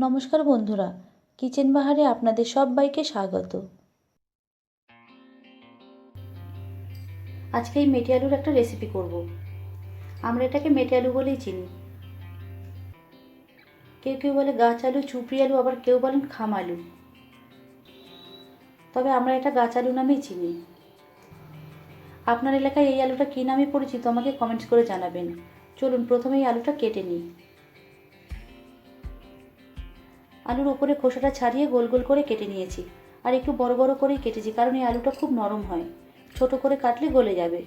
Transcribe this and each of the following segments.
নমস্কার বন্ধুরা, কিচেন বাহারে আপনাদের সবাইকে স্বাগত। আজকে এই মেটে আলুর একটা রেসিপি করব। আমরা এটাকে মেটে আলু বলেই চিনি। কেউ কেউ বলে গাছ আলু চুপড়ি আলু, আবার কেউ বলেন খাম আলু। তবে আমরা এটা গাছ আলু নামেই চিনি। আপনার এলাকায় এই আলুটা কী নামে পরিচিত আমাকে কমেন্টস করে জানাবেন। চলুন প্রথমে এই আলুটা কেটে নিই। আলুর উপরে খোসাটা ছাড়িয়ে গোল গোল করে কেটে নিয়েছি। আর একটু বড় বড় করেই কেটেছি, কারণ এই আলুটা খুব নরম হয়। ছোট করে কাটলে গলে যাবে।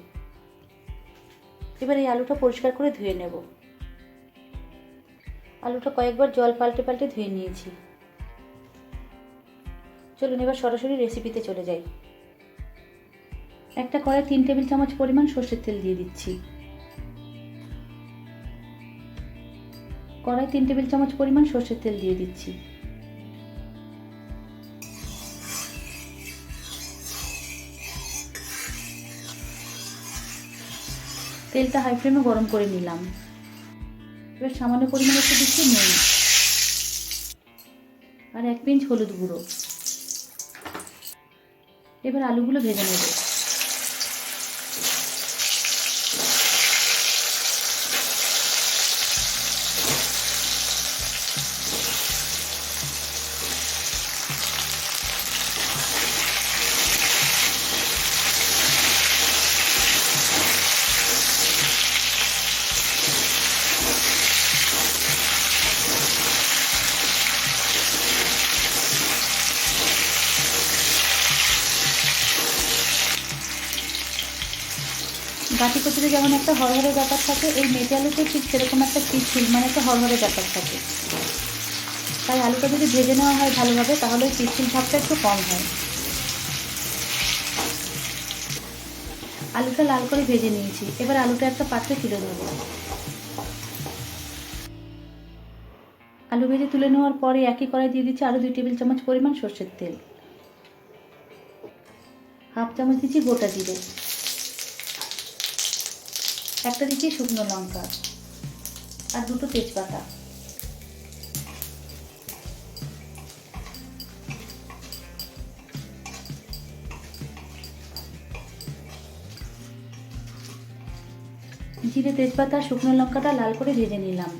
এবার এই আলুটা পরিষ্কার করে ধুয়ে নেব। আলুটা কয়েকবার জল পাল্টে পাল্টে ধুয়ে নিয়েছি। চলুন এবার সরাসরি রেসিপিতে চলে যাই। একটা কড়াই তিন টেবিল চামচ পরিমাণ সর্ষের তেল দিয়ে দিচ্ছি। কড়াই তিন টেবিল চামচ পরিমাণ সর্ষের তেল দিয়ে দিচ্ছি। তেলটা হাই ফ্লেমে গরম করে নিলাম। এবার সামান্য পরিমাণে একটু দিচ্ছি নুন। আর এক পিঞ্চ হলুদ গুঁড়ো। এবার আলুগুলো ভেজে নেব। গাঁটি কচুরে যেমন একটা হরহরে ব্যাপার থাকে, এই মেটে আলুতে ঠিক সেরকম একটা পিচ্ছিল মানে একটা হরহরে ব্যাপার থাকে। তাই আলুটা যদি ভেজে নেওয়া হয় ভালোভাবে, তাহলে ওই পিচ্ছিল ভাবটা একটু কম হয়। আলুটা লাল করে ভেজে নিয়েছি। এবার আলুটা একটা পাত্রে তুলে নেব। আলু ভেজে তুলে নেওয়ার পরে একই কড়াই দিয়ে দিচ্ছি আরও দুই টেবিল চামচ পরিমাণ সর্ষের তেল। হাফ চামচ দিচ্ছি গোটা জিরে। একটা দিচ্ছি শুকনো লঙ্কা। আর দুটো তেজপাতা। জিরে তেজপাতা, শুকনো লঙ্কাটা লাল করে ভেজে নিলাম।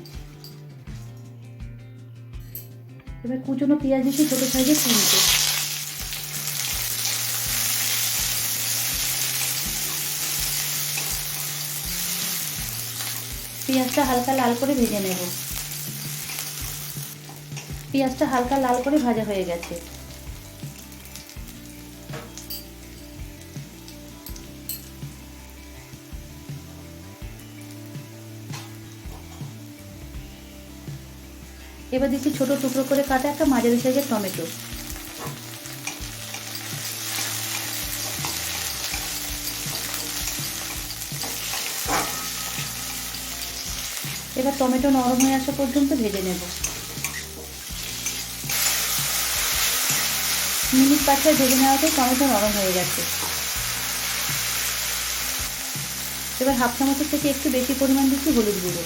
এবার কুচনো পেঁয়াজ দিচ্ছি ছোটো সাইজে তিনটে। পেঁয়াজটা হালকা লাল করে ভেজে নেব। পেঁয়াজটা হালকা লাল করে ভাজা হয়ে গেছে। এবার দিচ্ছি ছোট টুকরো করে কাটা একটা মাঝারি সাইজের টমেটো। এবার টমেটো নরম হয়ে আসা পর্যন্ত ভেজে নেব। মিনিট পাঁচটা ভেজে নেওয়াতে টমেটো নরম হয়ে গেছে। এবার হাফ চামচের থেকে একটু বেশি পরিমাণ দিচ্ছি হলুদ গুঁড়ো।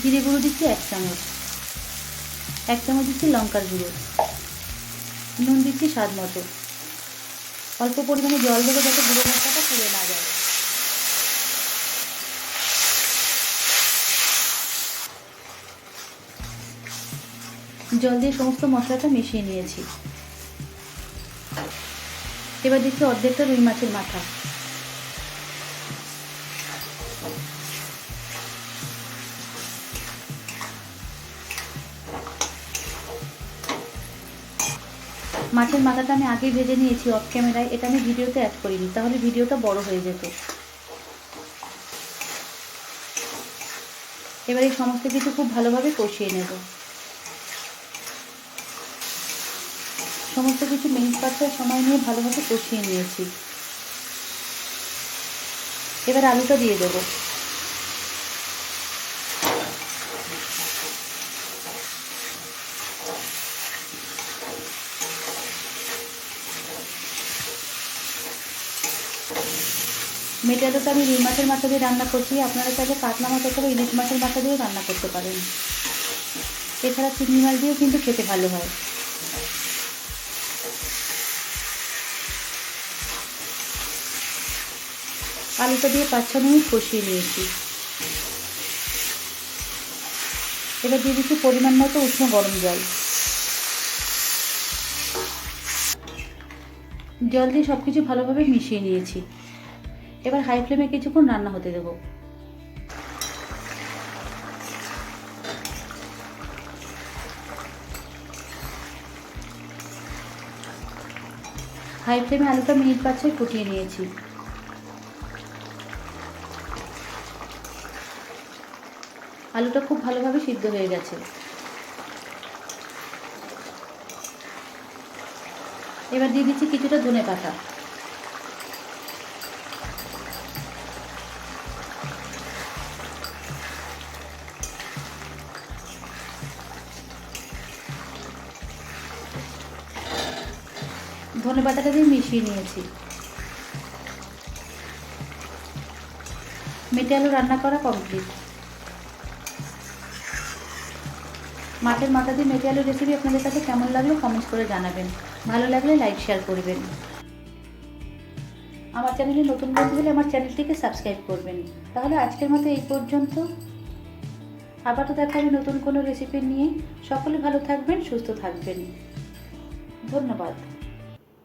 জিরে গুঁড়ো দিচ্ছি এক চামচ। এক চামচ দিচ্ছি লঙ্কার গুঁড়ো। নুন দিচ্ছি স্বাদ মতো। অল্প পরিমাণে জল দেবো যাতে গুঁড়ো মশলাটা পুড়ে না যায়। জল দিয়ে সমস্ত মশলাটা মিশিয়ে নিয়েছি। এবার দিচ্ছি অর্ধেকটা রুই মাছের মাথা। মাছের মাথাটা আমি আগে ভেজে নিয়েছি অফ ক্যামেরায় এটা আমি ভিডিওতে অ্যাড করিনি, তাহলে ভিডিওটা বড় হয়ে যেত। এবার এই সমস্ত কিছু খুব ভালোভাবে কষিয়ে নেব। সমস্ত কিছু মিনিট পাঁচটার সময় নিয়ে ভালোভাবে কষিয়ে নিয়েছি। এবার আলুটা দিয়ে দেবো। মেটে আলুটা আমি রুই মাছের মাথা দিয়ে রান্না করছি। আপনারা চাইলে কাতলা মাছ অথবা ইলিশ মাছের মাথা দিয়েও রান্না করতে পারেন। এছাড়া চিংড়ি মাছ দিয়েও কিন্তু খেতে ভালো হয়। আলুটা দিয়ে পাঁচ ছ মিনিট কষিয়ে নিয়েছি। এবার দিয়ে দিচ্ছি পরিমাণ মতো উষ্ণ গরম জল। জল দিয়ে সব কিছু ভালোভাবে মিশিয়ে নিয়েছি। এবার হাই ফ্লেমে কিছুক্ষণ রান্না হতে দেবো। হাই ফ্লেমে আলুটা মিনিট পাঁচে ফুটিয়ে নিয়েছি। আলুটা খুব ভালোভাবে সিদ্ধ হয়ে গেছে। এবার দিয়ে দিচ্ছি কিছুটা ধনে পাতা। ধনে পাতাটা দিয়ে মিশিয়ে নিয়েছি। মেটে আলু রান্না করা কমপ্লিট। মাছের মাথা দিয়ে মেটে আলুর রেসিপি আপনাদের কাছে কেমন লাগল কমেন্টস করে জানাবেন। ভালো লাগলে লাইক শেয়ার করবেন। আমার চ্যানেলে নতুন বন্ধু হলে আমার চ্যানেলটিকে সাবস্ক্রাইব করবেন। তাহলে আজকের মতো এই পর্যন্ত। আবারও দেখা হবে নতুন কোনো রেসিপি নিয়ে। সকলে ভালো থাকবেন, সুস্থ থাকবেন। ধন্যবাদ।